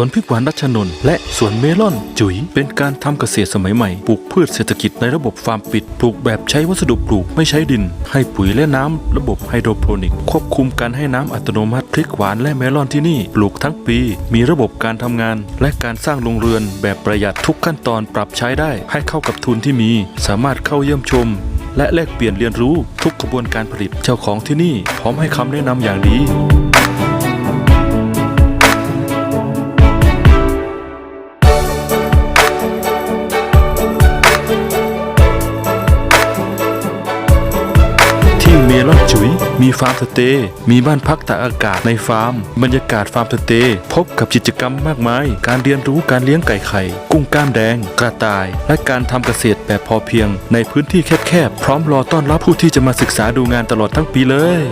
วนพริกหวานรัชนนท์และสวนเมลอนจุ๋ย เป็นการทำเกษตรสมัยใหม่ปลูกพืชเศรษฐกิจในระบบฟาร์มปิดปลูกแบบใช้วัสดุปลูกไม่ใช้ดิน ให้ปุ๋ยและน้ำระบบไฮโดรโปรนิก ควบคุมการให้น้ำอัตโนมัติพริกหวานและเมลอนที่นี่ปลูกทั้งปี มีระบบการทำงาน และการสร้างโรงเรือนแบบประหยัดทุกขั้นตอนปรับใช้ได้ ให้เข้ากับทุนที่มี สามารถเข้าเยี่ยมชม และแลกเปลี่ยนเรียนรู้ทุกกระบวนการผลิตเจ้าของที่นี่ พร้อมให้คำแนะนำอย่างดี เมลอนจุ๋ย มีฟาร์มสเตย์มีบ้านพักตากอากาศในฟาร์ม บรรยากาศฟาร์มสเตย์พบกับกิจกรรมมากมาย การเรียนรู้การเลี้ยงไก่ไข่ กุ้งกล้ามแดง กระต่าย และการทำเกษตรแบบพอเพียง ในพื้นที่แคบๆ พร้อมรอต้อนรับผู้ที่จะมาศึกษาดูงานตลอดทั้งปีเลย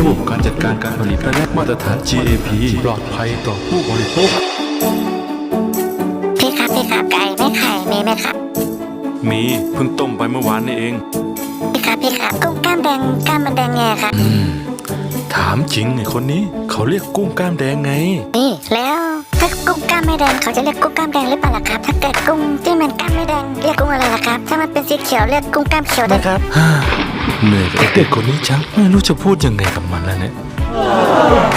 ระบบการจัดการการผลิตและมาตรฐาน GAP ปลอดภัยต่อผู้บริโภคพี่ครับพี่ครับไก่ไม่ไข่มีไหมครับ มีเพิ่งต้มไปเมื่อวานนี่เอง พี่ครับพี่ครับกุ้งกล้ามแดงกล้ามมันแดงไงครับถามจริงไอ้คนนี้เขาเรียกกุ้งกล้ามแดงไงนี่แล้วถ้ากุ้งกล้ามไม่แดงเขาจะเรียกกุ้งกล้ามแดงหรือเปล่าล่ะครับ ถ้าเกิดกุ้งที่มันกล้ามไม่แดงเรียกกุ้งอะไรล่ะครับ ถ้ามันเป็นสีเขียวเรียกกุ้งกล้ามเขียวได้ครับเหนื่อยกับไอ้เด็กคนนี้จังไม่รู้จะพูดยังไงกับ Oh.